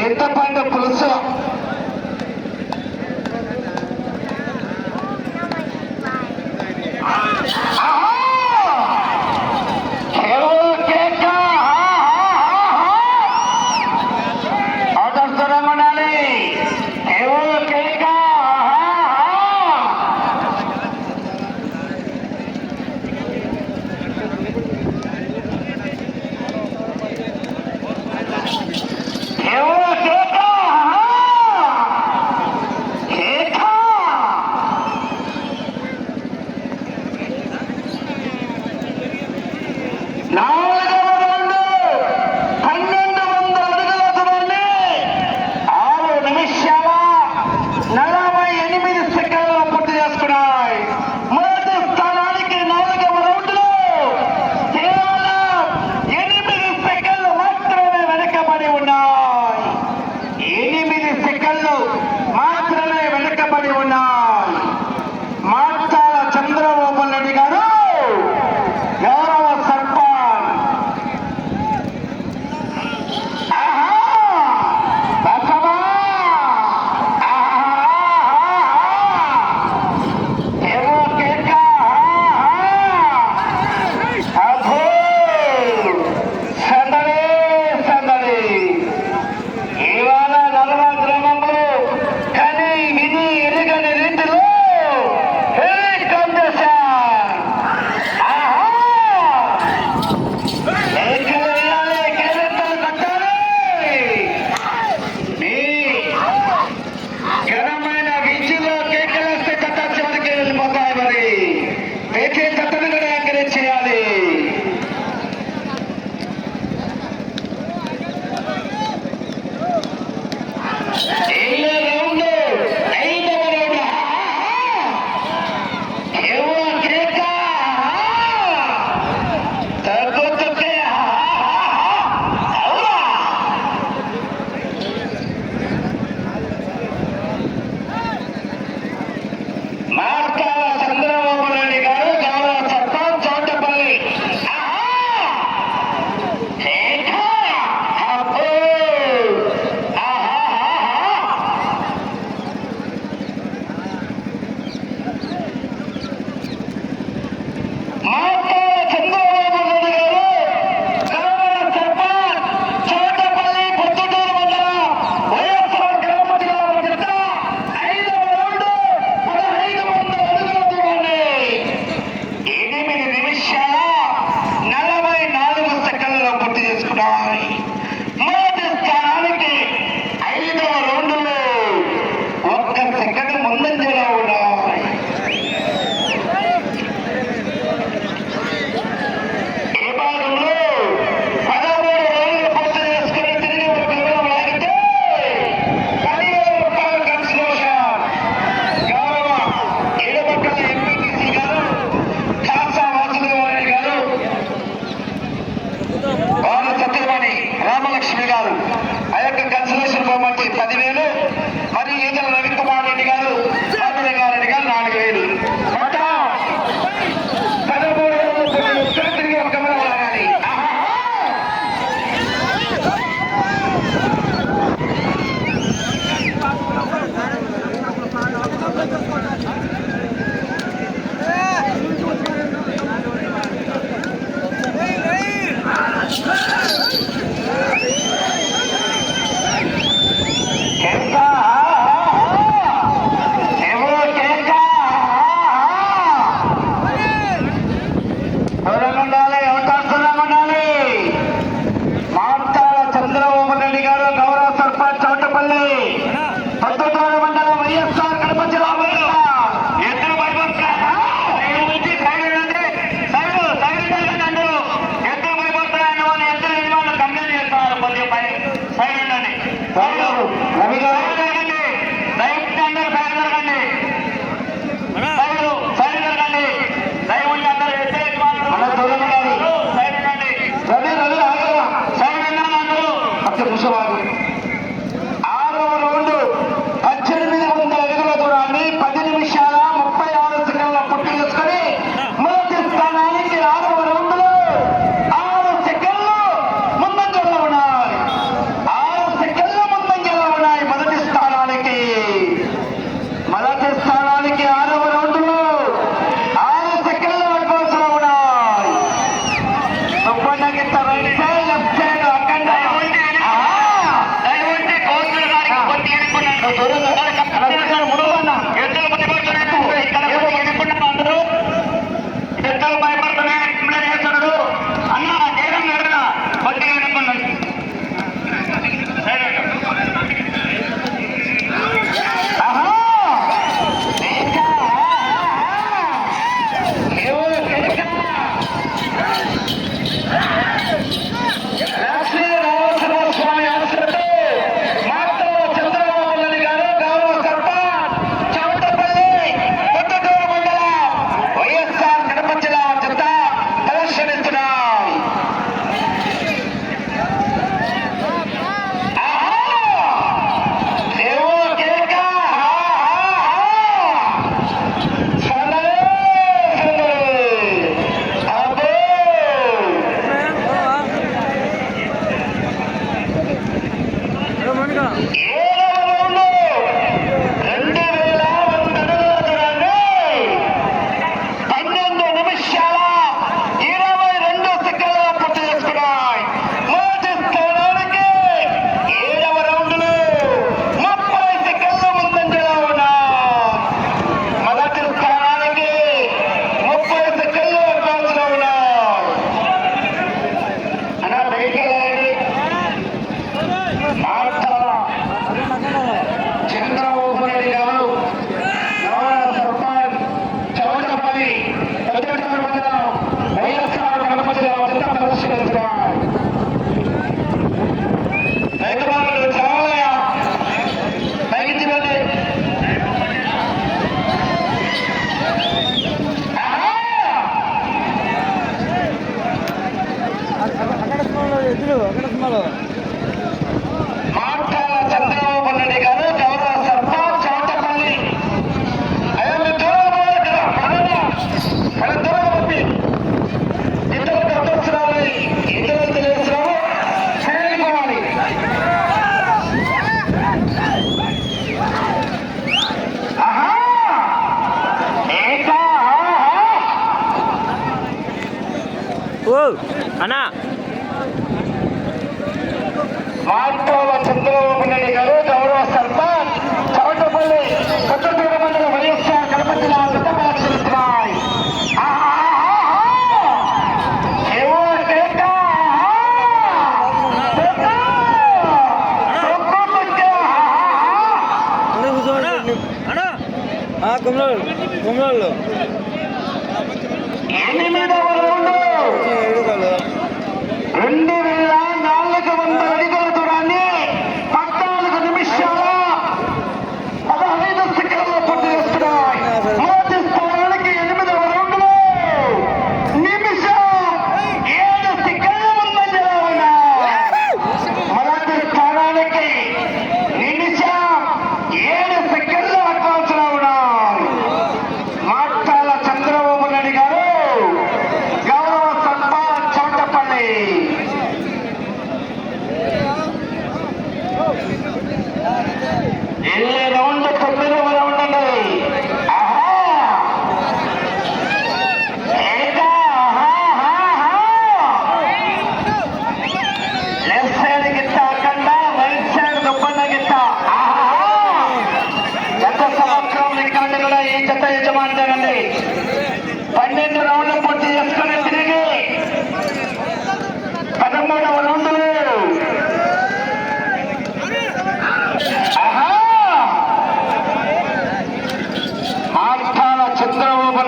చింతపండు పులుసు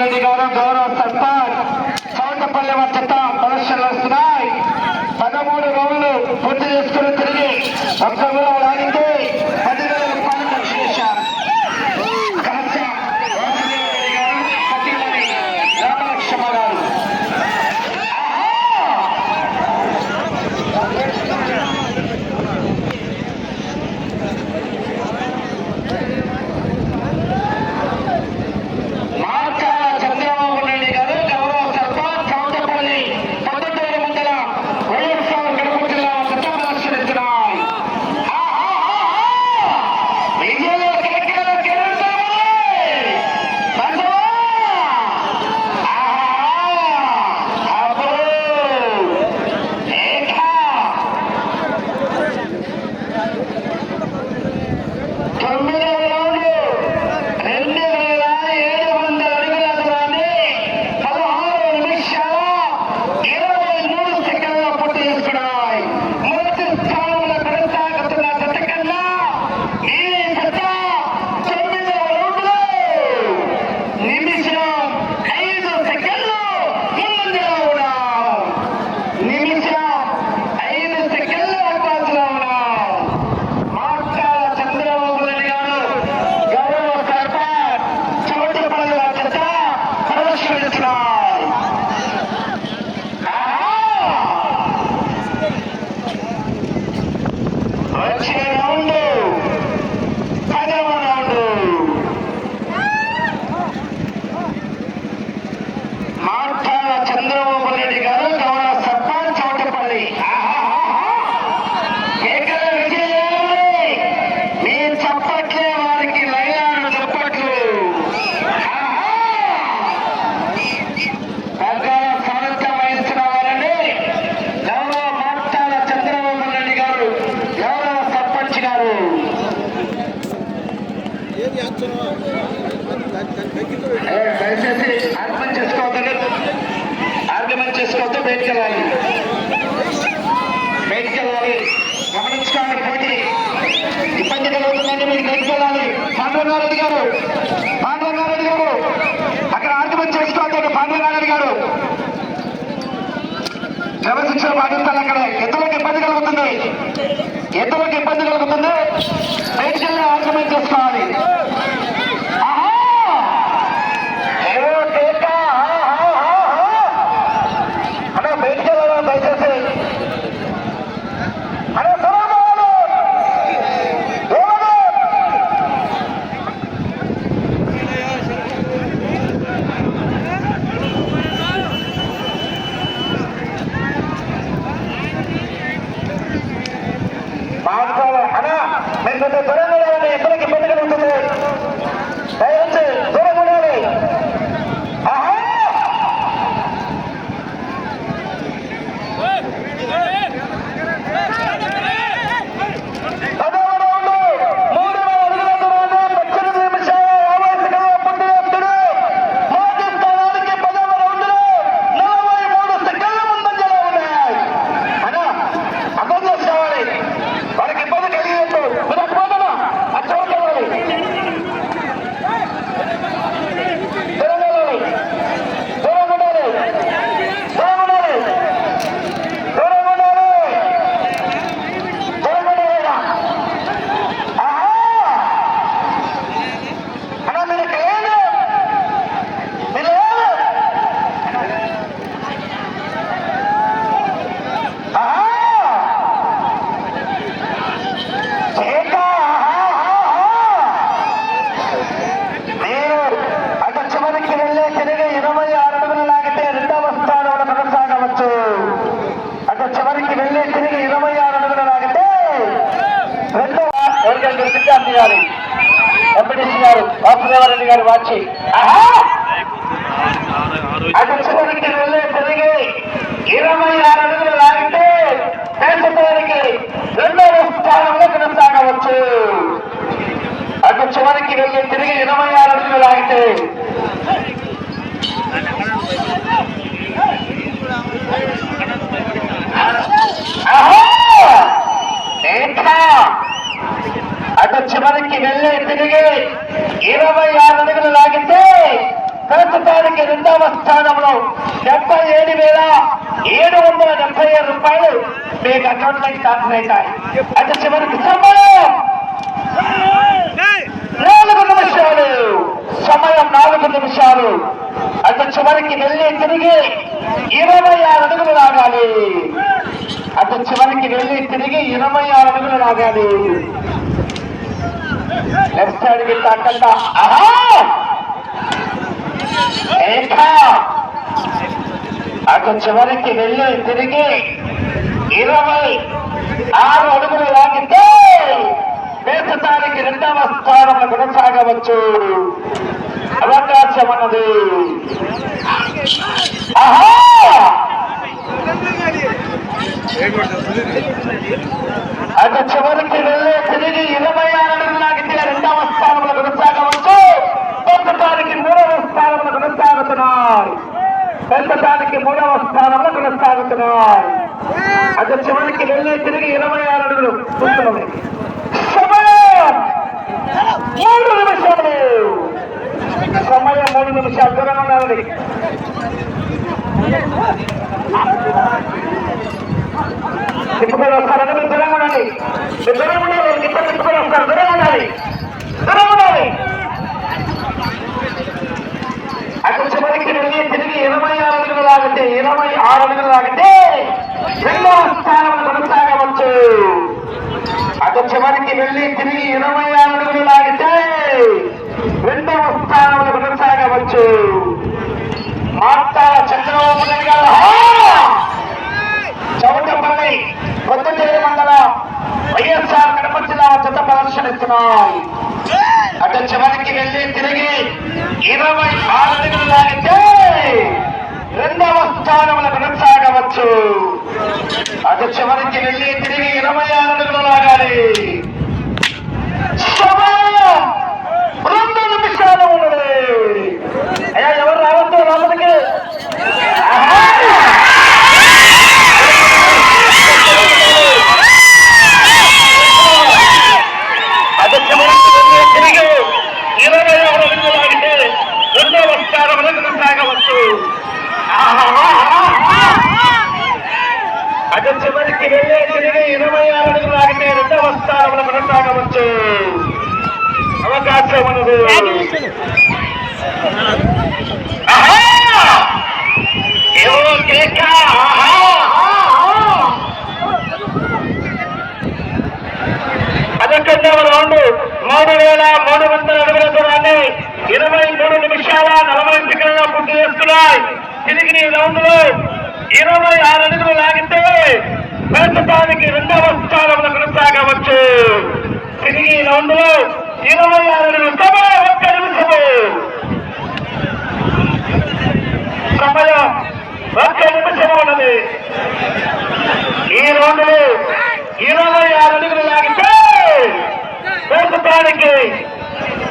రెడ్డి గారు గౌరవ సర్పంచ్ చౌటపల్లి వచ్చట ప్రదర్శనలు వస్తున్నాయి. పదమూడు రోజులు పూర్తి చేసుకుని తిరిగి ఒక్క కూడా Krishna. చేసుకోవద్దు బయటికి వెళ్ళాలి బయటికి గమనించుకోండి పోటీ. ఇబ్బంది కలుగుతుందండి మీరు బయటికి వెళ్ళాలి పాండురంగారెడ్డి గారు పాండురంగారెడ్డి గారు. అక్కడ ఆర్గ్యుమెంట్ చేసుకోవద్దండి పాండురంగారెడ్డి గారు. క్రమశిక్షణ పాటిస్తారు అక్కడ ఎంతవరకు ఇబ్బంది కలుగుతుంది? ఎంతవరకు ఇబ్బంది కలుగుతుంది? బయటికి వెళ్ళి ఆర్గ్యుమెంట్ చేసుకోవాలి. అకౌంట్లోకి ట్రాన్స్ఫర్ అవుతాయి అటు చివరికి సమయం నాలుగు నిమిషాలు. సమయం నాలుగు నిమిషాలు. అటు చివరికి వెళ్ళి తిరిగి ఇరవై ఆరు అడుగులు లాగాలి. అటు చివరికి వెళ్ళి తిరిగి ఇరవై ఆరు అడుగులు లాగాలి. లెఫ్ట్ సైడ్కి ఏకా! అటు చివరికి వెళ్ళి తిరిగి ఇరవై ఆరు అడుగులు లాగితే దేశానికి రెండవ స్థానంలో కొనసాగవచ్చు. అవకాశం అన్నది ఆహా! అటు చివరికి తిరిగి ఇరవై ఆరు అడుగులు లాగితే రెండవ స్థానంలో కొనసాగవచ్చు. ప్రస్తుతానికి మూడవ స్థానంలో కొనసాగుతున్నారు. ప్రస్తుతానికి మూడవ స్థానంలో కొనసాగుతున్నారు. అటు చివరికి వెళ్ళి తిరిగి ఇరవై ఆరు అడుగులు. చూస్తున్నాం సమయం మూడు నిమిషాలు సమయం మూడు నిమిషాలు దూరంగా ఉండాలి తిప్పుకొని వస్తారు అంటే మీరు దూరంగా ఉండాలి మీరు దూరంగా ఉండాలి తిప్ప తిప్పుకొని వస్తారు దూరంగా ఉండాలి దూరంగా ఉండాలి అక్కడ చివరికి వెళ్ళి తిరిగి ఇరవై ఆరు అడుగులు లాగితే ఇరవై ఆరు అడుగులు లాగితే రెండవ స్థానంలో కొనసాగవచ్చు అటు చివరికి వెళ్ళి తిరిగి ఇరవై ఆరు అడుగులు లాగితే రెండవ స్థానంలో కొనసాగవచ్చు మాట్లాడ చంద్రబాబు నాయుడు గారు హా! చౌటపల్లి కొత్తచేరు మండల వైఎస్ఆర్ కడప జిల్లా చెత్త ప్రదర్శనిస్తున్నాయి అటు చివరికి వెళ్ళి తిరిగి ఇరవై ఆరు లాగితే రెండవ స్థానంలో కొనసాగవచ్చు. అటు చివరికి వెళ్ళి తిరిగి ఇరవై ఆరు అడుగులు లాగాలి. సమయం টাকা হচ্ছে আমার কাছে মনে అందులో ఇరవై ఆరు నిమిషము ఒక్క నిమిషము సమయం ఒక్క నిమిషము ఉన్నది. ఈ రౌండ్లో ఇరవై ఆరు అడుగులు లాగితే ప్రస్తుతానికి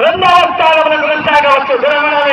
రెండవ స్థానంలో కొనసాగవచ్చు తెలంగాణ